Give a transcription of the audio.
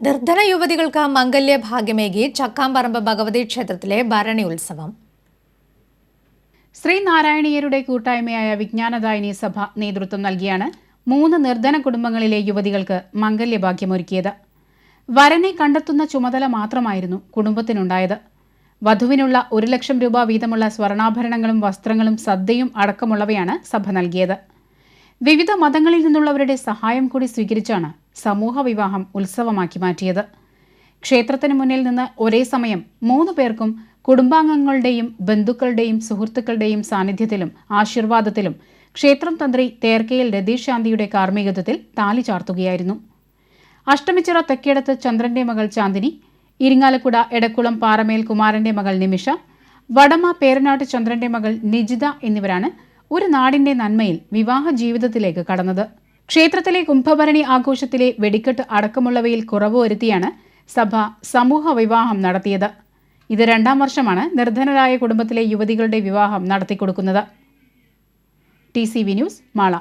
നിർധന യുവതികൾക്ക് മംഗല്യ ഭാഗ്യമേകി ചക്കാമ്പറമ്പ് ഭഗവതി ക്ഷേത്രത്തിലെ ഭരണി ഉത്സവം. ശ്രീനാരായണീയരുടെ കൂട്ടായ്മയായ വിജ്ഞാനദായിനി സഭ നേതൃത്വം നൽകിയാണ് മൂന്ന് നിർധന കുടുംബങ്ങളിലെ യുവതികൾക്ക് മംഗല്യഭാഗ്യമൊരുക്കിയത് വരനെ കണ്ടെത്തുന്ന ചുമതല മാത്രമായിരുന്നു കുടുംബത്തിനുണ്ടായത്. വധുവിനുള്ള ഒരു ലക്ഷം രൂപ വീതമുള്ള സ്വർണാഭരണങ്ങളും വസ്ത്രങ്ങളും സദ്യയും അടക്കമുള്ളവയാണ് സഭ നൽകിയത്. വിവിധ മതങ്ങളിൽ നിന്നുള്ളവരുടെ സഹായം കൂടി സ്വീകരിച്ചാണ് സമൂഹ വിവാഹം ഉത്സവമാക്കി മാറ്റിയത്. ക്ഷേത്രത്തിന് മുന്നിൽ നിന്ന് ഒരേ സമയം മൂന്ന് പേർക്കും കുടുംബാംഗങ്ങളുടെയും ബന്ധുക്കളുടെയും സുഹൃത്തുക്കളുടെയും സാന്നിധ്യത്തിലും ആശീർവാദത്തിലും ക്ഷേത്രം തന്ത്രി തേർക്കയിൽ രതീഷ് ശാന്തിയുടെ കാർമ്മികത്വത്തിൽ താലി ചാർത്തുകയായിരുന്നു. അഷ്ടമിച്ചിറ തെക്കേടത്ത് ചന്ദ്രന്റെ മകൾ ചാന്ദിനി ഇരിങ്ങാലക്കുട എടക്കുളം പാറമേൽ കുമാരന്റെ മകൾ നിമിഷ വടമ പേരനാട്ട് ചന്ദ്രന്റെ മകൾ നിജിത എന്നിവരാണ് ഒരു നാടിന്റെ നന്മയിൽ വിവാഹ ജീവിതത്തിലേക്ക് കടന്നത്. ക്ഷേത്രത്തിലെ കുംഭഭരണി ആഘോഷത്തിലെ വെടിക്കെട്ട് അടക്കമുള്ളവയിൽ കുറവ് വരുത്തിയാണ് സഭ സമൂഹ വിവാഹം നടത്തിയത്. ഇത് രണ്ടാം വർഷമാണ് നിർധനരായ കുടുംബത്തിലെ യുവതികളുടെ വിവാഹം നടത്തിക്കൊടുക്കുന്നത്. T C V news Mala.